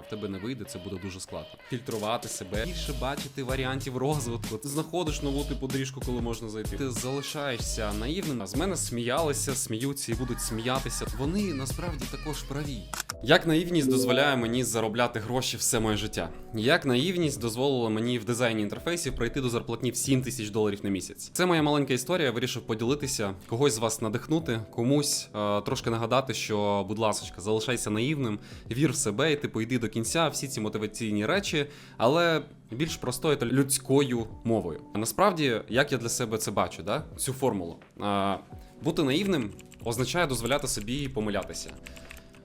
в тебе не вийде, це буде дуже складно. Фільтрувати себе, більше бачити варіантів розвитку. Ти знаходиш нову типу доріжку, коли можна зайти. Ти залишаєшся наївним. А з мене сміялися, сміються і будуть сміятися. Вони насправді також праві. Як наївність дозволяє мені заробляти гроші все моє життя? Як наївність дозволила мені в дизайні інтерфейсів пройти до зарплатні в 7 тисяч доларів на місяць? Це моя маленька історія. Я вирішив поділитися, когось з вас надихнути, комусь е, трошки нагадати, що, будь ласка, залишайся наївним, вір в себе і типу йди до кінця. Всі ці мотиваційні речі, але більш простою та людською мовою. Насправді, як я для себе це бачу, да? цю формулу. Е, бути наївним означає дозволяти собі помилятися.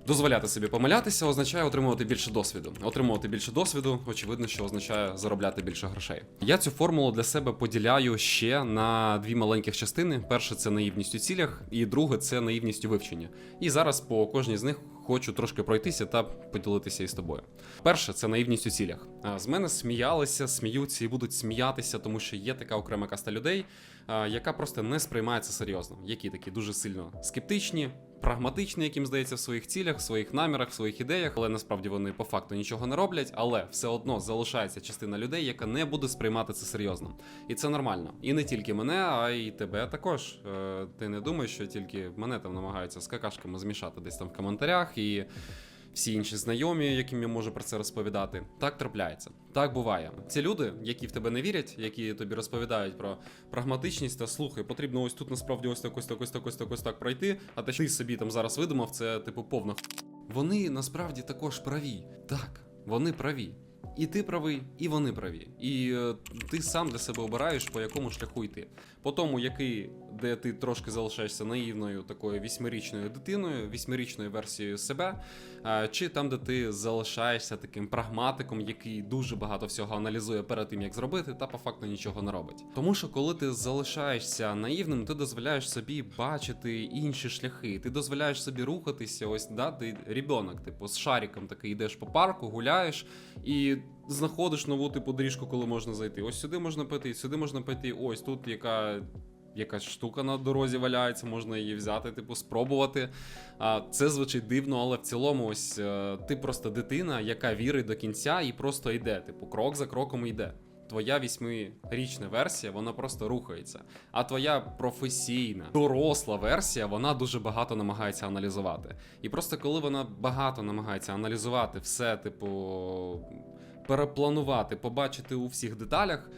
Дозволяти собі помилятися означає отримувати більше досвіду. Отримувати більше досвіду, очевидно, що означає заробляти більше грошей. Я цю формулу для себе поділяю ще на дві маленьких частини: перше це наївність у цілях, і друге це наївність у вивченні. І зараз по кожній з них хочу трошки пройтися та поділитися із тобою. Перше це наївність у цілях. З мене сміялися, сміються і будуть сміятися, тому що є така окрема каста людей, яка просто не сприймається серйозно, які такі дуже сильно скептичні, прагматичні, яким здається, в своїх цілях, в своїх намірах, в своїх ідеях, але насправді вони по факту нічого не роблять, але все одно залишається частина людей, яка не буде сприймати це серйозно. І це нормально. І не тільки мене, а й тебе також. Е, Ти не думаєш, що тільки мене там намагаються з какашками змішати десь там в коментарях і. Всі інші знайомі, яким я можу про це розповідати, так трапляється. Так буває. Ці люди, які в тебе не вірять, які тобі розповідають про прагматичність та слухай, потрібно ось тут насправді ось так, ось так, ось так, ось так, ось так пройти. А те, що ти собі там зараз видумав, це типу повна х**. Вони насправді також праві. Так, вони праві. І ти правий, і вони праві. І е, ти сам для себе обираєш, по якому шляху йти. По тому, який, де ти трошки залишаєшся наївною такою вісьмирічною дитиною, вісьмирічною версією себе, чи там, де ти залишаєшся таким прагматиком, який дуже багато всього аналізує перед тим, як зробити, та по факту нічого не робить. Тому що коли ти залишаєшся наївним, ти дозволяєш собі бачити інші шляхи. Ти дозволяєш собі рухатися. Ось да, ти ребенок, типу, з шариком такий йдеш по парку, гуляєш і. Знаходиш нову типу доріжку, коли можна зайти. Ось сюди можна піти, сюди можна піти. Ось тут яка якась штука на дорозі валяється, можна її взяти, типу, спробувати. А це звучить дивно, але в цілому, ось е, ти просто дитина, яка вірить до кінця і просто йде. Типу, крок за кроком йде. Твоя вісьмирічна версія, вона просто рухається. А твоя професійна, доросла версія, вона дуже багато намагається аналізувати. І просто коли вона багато намагається аналізувати все, типу, перепланувати, побачити у всіх деталях,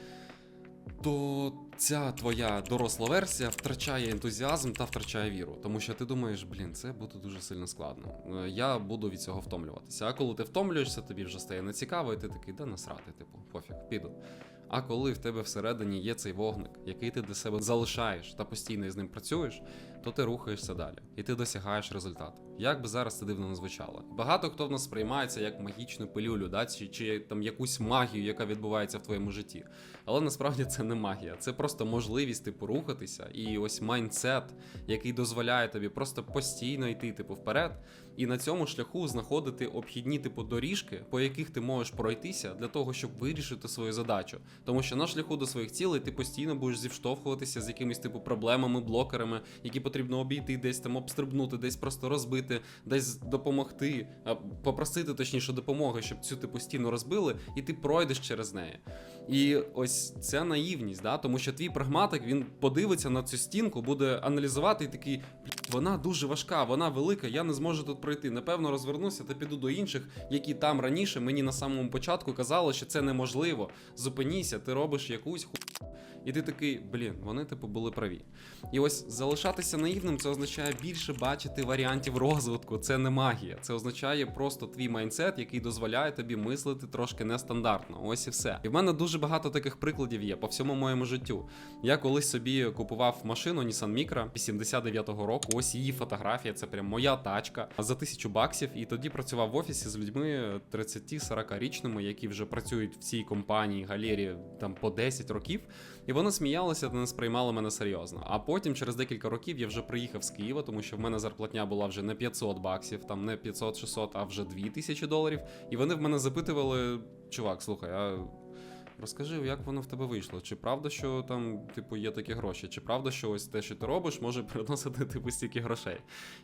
то ця твоя доросла версія втрачає ентузіазм та втрачає віру. Тому що ти думаєш, блін, це буде дуже сильно складно. Е, Я буду від цього втомлюватися. А коли ти втомлюєшся, тобі вже стає нецікаво, і ти такий, да насрати, типу, пофіг, піду. А коли в тебе всередині є цей вогник, який ти для себе залишаєш та постійно із ним працюєш, то ти рухаєшся далі і ти досягаєш результату. Як би зараз це дивно не звучало. Багато хто в нас сприймається як магічну пилюлю, да? чи, чи там якусь магію, яка відбувається в твоєму житті. Але насправді це не магія, це просто можливість типу рухатися, і ось майндсет, який дозволяє тобі просто постійно йти типу вперед, і на цьому шляху знаходити обхідні типу доріжки, по яких ти можеш пройтися для того, щоб вирішити свою задачу. Тому що на шляху до своїх цілей ти постійно будеш зіштовхуватися з якимись типу проблемами, блокерами, які потрібно обійти, десь там обстрибнути, десь просто розбити, десь допомогти, попросити точніше допомоги, щоб цю типу стіну розбили, і ти пройдеш через неї. І ось ця наївність, да? тому що твій прагматик він подивиться на цю стінку, буде аналізувати і такий. Вона дуже важка, вона велика, я не зможу тут пройти. Напевно, розвернуся та піду до інших, які там раніше мені на самому початку казали, що це неможливо. Зупиніться, ти робиш якусь ху. І ти такий, блін, вони типу були праві. І ось залишатися наївним це означає більше бачити варіантів розвитку. Це не магія. Це означає просто твій майндсет, який дозволяє тобі мислити трошки нестандартно. Ось і все. І в мене дуже багато таких прикладів є по всьому моєму життю. Я колись собі купував машину Nissan Micra 89-го року. Ось її фотографія, це прям моя тачка за тисячу баксів. І тоді працював в офісі з людьми 30-40 річними, які вже працюють в цій компанії галері там по 10 років. І вони сміялися та не сприймали мене серйозно. А потім, через декілька років, я вже приїхав з Києва, тому що в мене зарплатня була вже не 500 баксів, там не 500-600, а вже 2000 доларів. І вони в мене запитували: чувак, слухай, а. Розкажи, як воно в тебе вийшло? Чи правда, що там, типу, є такі гроші? Чи правда, що ось те, що ти робиш, може приносити типу стільки грошей?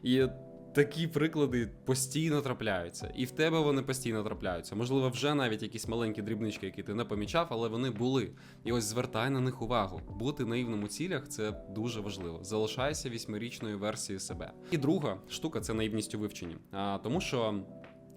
І такі приклади постійно трапляються, і в тебе вони постійно трапляються. Можливо, вже навіть якісь маленькі дрібнички, які ти не помічав, але вони були. І ось звертай на них увагу. Бути наївним у цілях це дуже важливо. Залишайся вісьмирічною версією себе. І друга штука це наївність у вивченні. А, тому що.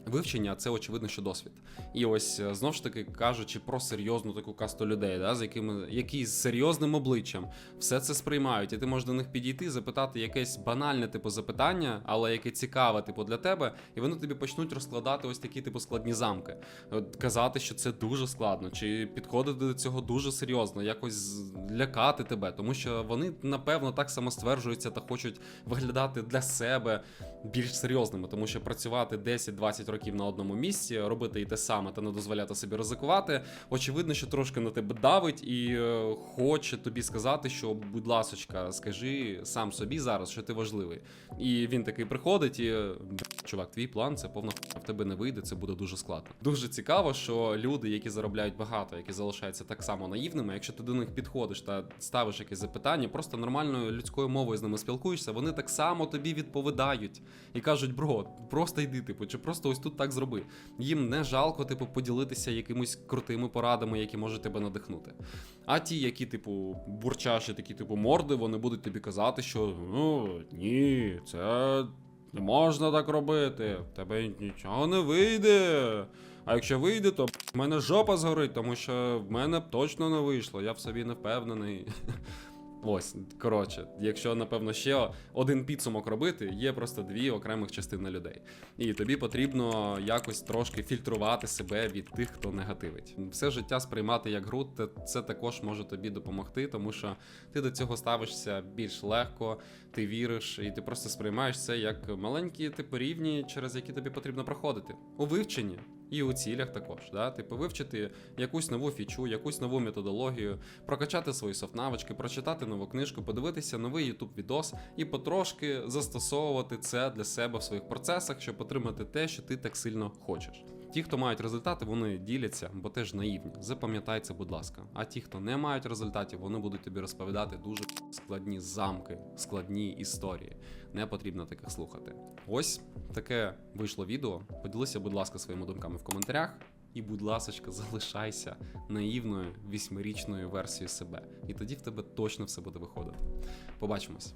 Вивчення це очевидно, що досвід. І ось е, знов ж таки кажучи про серйозну таку касту людей, да, з якими які з серйозним обличчям все це сприймають, і ти можеш до них підійти, запитати якесь банальне типу запитання, але яке цікаве, типу, для тебе, і вони тобі почнуть розкладати ось такі типу складні замки. От, казати, що це дуже складно, чи підходити до цього дуже серйозно, якось лякати тебе, тому що вони напевно так само стверджуються та хочуть виглядати для себе більш серйозними, тому що працювати 10-20 років на одному місці, робити і те саме та не дозволяти собі ризикувати. Очевидно, що трошки на тебе давить і е, хоче тобі сказати, що, будь ласочка, скажи сам собі зараз, що ти важливий. І він такий приходить і. Чувак, твій план це повна в тебе не вийде, це буде дуже складно. Дуже цікаво, що люди, які заробляють багато, які залишаються так само наївними, якщо ти до них підходиш та ставиш якесь запитання, просто нормальною людською мовою з ними спілкуєшся, вони так само тобі відповідають і кажуть: бро, просто йди, типу, чи просто ось тут так зроби. Їм не жалко, типу, поділитися якимись крутими порадами, які можуть тебе надихнути. А ті, які, типу, бурчаші, такі, типу, морди, вони будуть тобі казати, що ну ні, це не можна так робити, тебе нічого не вийде. А якщо вийде, то в мене жопа згорить, тому що в мене точно не вийшло, я в собі не впевнений. Ось, коротше, якщо напевно ще один підсумок робити, є просто дві окремих частини людей. І тобі потрібно якось трошки фільтрувати себе від тих, хто негативить. Все життя сприймати як гру, це також може тобі допомогти, тому що ти до цього ставишся більш легко, ти віриш, і ти просто сприймаєш це як маленькі типу рівні, через які тобі потрібно проходити. У вивченні. І у цілях також, да? типу вивчити якусь нову фічу, якусь нову методологію, прокачати свої софт-навички, прочитати нову книжку, подивитися новий YouTube відос і потрошки застосовувати це для себе в своїх процесах, щоб отримати те, що ти так сильно хочеш. Ті, хто мають результати, вони діляться, бо теж наївні. Запам'ятай це, будь ласка. А ті, хто не мають результатів, вони будуть тобі розповідати дуже складні замки, складні історії. Не потрібно таких слухати. Ось таке вийшло відео. Поділися, будь ласка, своїми думками в коментарях. І, будь ласочка, залишайся наївною вісьмирічною версією себе. І тоді в тебе точно все буде виходити. Побачимось.